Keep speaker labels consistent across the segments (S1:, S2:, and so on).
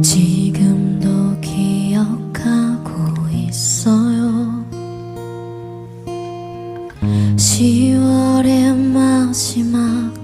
S1: 지금도 기억하고 있어요. 10월의 마지막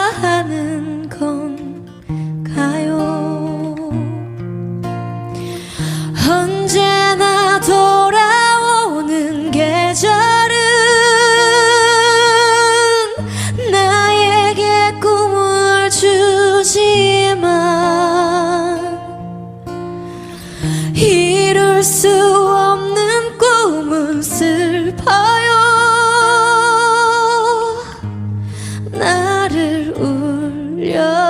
S1: 수 없는 꿈은 슬퍼요. 나를 울려.